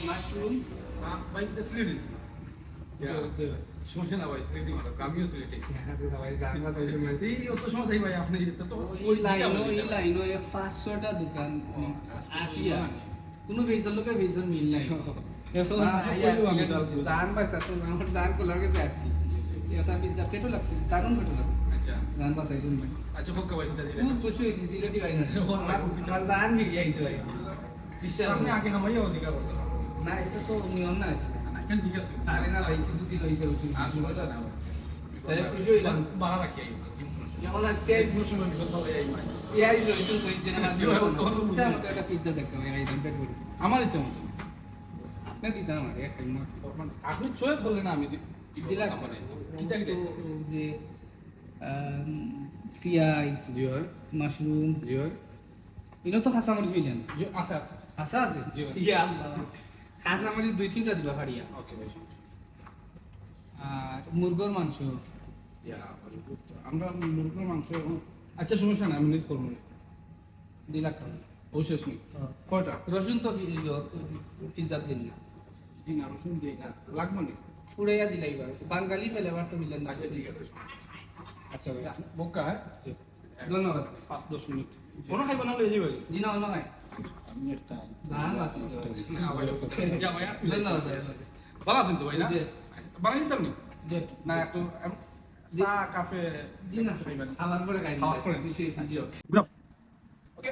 mushroom, Ah, ভাই এটা সিলেটি সমস্যা না ভাই সিলেটি মানে আমিও সিলেটি এই অত সময় তাই ভাই আপনি তো তো ওই লাইনও এই লাইনও এক পাঁচ ছয়টা দোকান আটিয়া কোনো ভেজাল লোকে ভেজাল মিল নাই জান পাইছে আমার জান কলার গেছে আটছি এটা পিৎজা পেটো লাগছে দারুণ পেটো লাগছে আচ্ছা জান পাইছেন ভাই আচ্ছা হোক ভাই এটা দিলে খুব খুশি হয়েছি সিলেটি ভাই না আমার আমার জান মিলিয়ে আইছে ভাই বিশ্বাস আপনি আগে হামাইয়া অধিকার করতে না এটা তো নিয়ম না এখন ঠিক আছে? আরে না ভাই কিছুদিন হয়েছে উঠি আর সময় তো আছে তাহলে বাড়া রাখি এখন আজকে কোনো সময় বিপদ হবে এই ইয়াই রইছে কইছে না। ইচ্ছা মতো একটা পিৎজা দেখতে এই দামটা করি আমার ইচ্ছা মতো আপনি দিতাম আমার এক খাই না। আপনি চয়েস করলেন না আমি মানে যে পিঁয়াজ জি হয় মাশরুম জি হয় এটা তো খাসা মরিচ মিলেন আছে আছে। আচ্ছা আছে? জি ইয়া আল্লাহ। খাসা মরিচ দুই তিনটা দিবা ফাড়িয়া। ওকে আর মুরগোর মাংস। ইয়া আমরা মুরগির মাংস আচ্ছা সমস্যা না আমি নিজ করব না। দিলা খাও ও শেষ নেই। কয়টা? রসুন তো পিৎজা দিন না। জি না রসুন দিই না। লাগবে না? ফুড়াইয়া দিলাই এবার। বাঙালি ফেলেবার তো মিলেন আচ্ছা ঠিক আছে। আচ্ছা বোকা হ্যাঁ? ধন্যবাদ। পাঁচ দশ মিনিট। কোনো খাইবা না লয়ে যাবে জি না অন্য ভাই আমি একটা ধান ভাই ধন্যবাদ ভাই ভালো আছেন তো ভাই না। বানাই দিতাম নি না একটু চা কাফে জি না আমার পরে খাই খাওয়ার পরে। বেশি জি ওকে।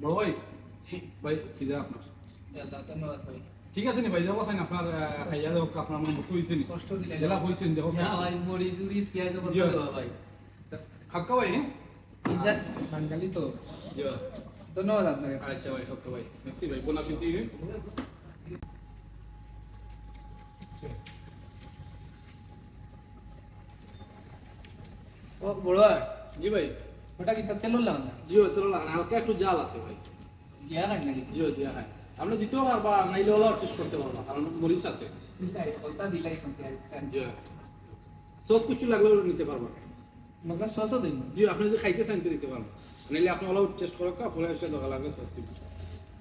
বড় ভাই ভাই কি আপনার। ধন্যবাদ ভাই। ঠিক আছে নি ভাই যাব সাইন আপনার খাইয়া দেবো আপনার মন মতো হয়েছে নি। কষ্ট দিলে জেলা হয়েছেন দেখো হ্যাঁ ভাই মরিচ উরিচ পেঁয়াজ কত জি। ভাই। খাক্কা ভাই হ্যাঁ? পিজ্জা বাঙালি তো। ধন্যবাদ আপনাকে। আচ্ছা ভাই খাক্কা ভাই মেসি ভাই বোনা পিন্তি ও বড় ভাই জি ভাই। ওটা কি তেল লাগান জি ভাই তোর হালকা একটু জাল আছে ভাই। খাই নাকি? জি দিয়া হয় আপনি দিতেও পারবা নাইলে হলেও টেস্ট করতে পারবা কারণ মরিচ আছে। সস কিছু লাগলে নিতে পারবা। মগা সসও দিন জি আপনি যদি খাইতে চান দিতে পারবেন। নাইলে আপনি হলেও টেস্ট করো কা ফলে এসে লাগে সস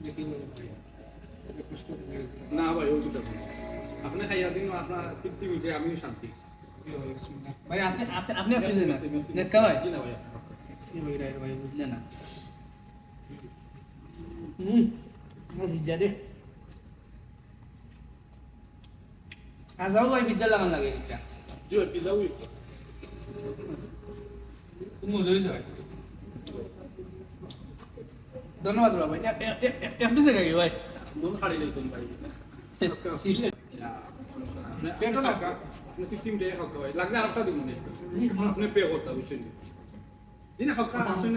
দেখি না ভাই ও দিতে আপনি খাইয়া দিন আপনার তৃপ্তি মিটে আমিও শান্তি। ভাই আপনি আপনি আপনি আপনি। নেট খাওয়াই জি না ভাই। ভাই বুঝলে না। পিজ্জা দে আজাও ভাই পিজ্জা লাগান লাগে এটা জি ভাই পিজা উইথ খুব মজা ভাই। ধন্যবাদ ভাই। এমনি দেখে ভাই। মন খাড়ি লাইছেন ভাই। পেটো লাগা আপনি সিস্টেম দিয়ে খাওয়া ভাই। লাগলে আরেকটা দিন আপনি পে করতে বুঝছেন জি না খাওয়া আপনি